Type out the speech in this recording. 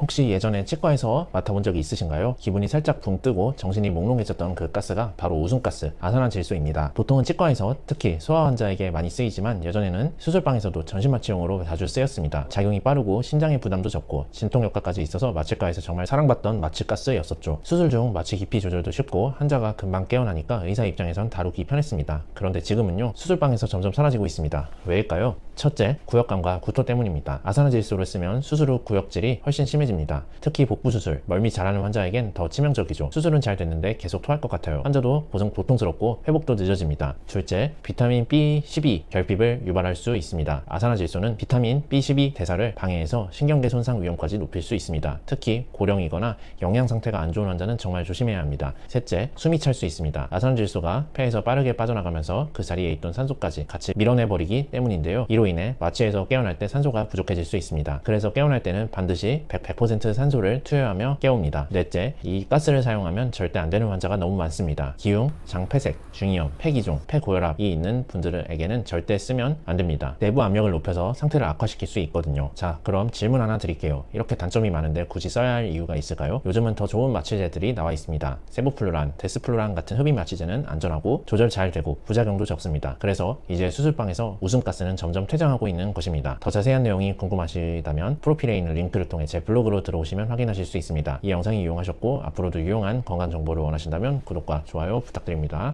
혹시 예전에 치과에서 맡아본 적이 있으신가요? 기분이 살짝 붕 뜨고 정신이 몽롱해졌던 그 가스가 바로 웃음가스, 아산화 질소입니다. 보통은 치과에서 특히 소아 환자에게 많이 쓰이지만 예전에는 수술방에서도 전신 마취용으로 자주 쓰였습니다. 작용이 빠르고 신장의 부담도 적고 진통 효과까지 있어서 마취과에서 정말 사랑받던 마취가스였었죠. 수술 중 마취 깊이 조절도 쉽고 환자가 금방 깨어나니까 의사 입장에선 다루기 편했습니다. 그런데 지금은요 수술방에서 점점 사라지고 있습니다. 왜일까요? 첫째, 구역감과 구토 때문입니다. 아산화질소를 쓰면 수술 후 구역질이 훨씬 심해집니다. 특히 복부 수술, 멀미 잘하는 환자에겐 더 치명적이죠. 수술은 잘 됐는데 계속 토할 것 같아요. 환자도 보통 고통스럽고 회복도 늦어집니다. 둘째, 비타민 B12 결핍을 유발할 수 있습니다. 아산화질소는 비타민 B12 대사를 방해해서 신경계 손상 위험까지 높일 수 있습니다. 특히 고령이거나 영양 상태가 안 좋은 환자는 정말 조심해야 합니다. 셋째, 숨이 찰 수 있습니다. 아산화질소가 폐에서 빠르게 빠져나가면서 그 자리에 있던 산소까지 같이 밀어내버리기 때문인데요. 이로 인해 마취에서 깨어날 때 산소가 부족해질 수 있습니다. 그래서 깨어날 때는 반드시 100, 100% 산소를 투여하며 깨웁니다. 넷째, 이 가스를 사용하면 절대 안 되는 환자가 너무 많습니다. 기흉, 장폐색, 중이염, 폐기종, 폐고혈압이 있는 분들에게는 절대 쓰면 안 됩니다. 내부 압력을 높여서 상태를 악화시킬 수 있거든요. 자, 그럼 질문 하나 드릴게요. 이렇게 단점이 많은데 굳이 써야 할 이유가 있을까요? 요즘은 더 좋은 마취제들이 나와 있습니다. 세보플루란, 데스플루란 같은 흡입 마취제는 안전하고 조절 잘 되고 부작용도 적습니다. 그래서 이제 수술방에서 웃음가스는 점점 퇴장하고 있는 것입니다. 더 자세한 내용이 궁금하시다면 프로필에 있는 링크를 통해 제 블로그로 들어오시면 확인하실 수 있습니다. 이 영상이 유용하셨고 앞으로도 유용한 건강 정보를 원하신다면 구독과 좋아요 부탁드립니다.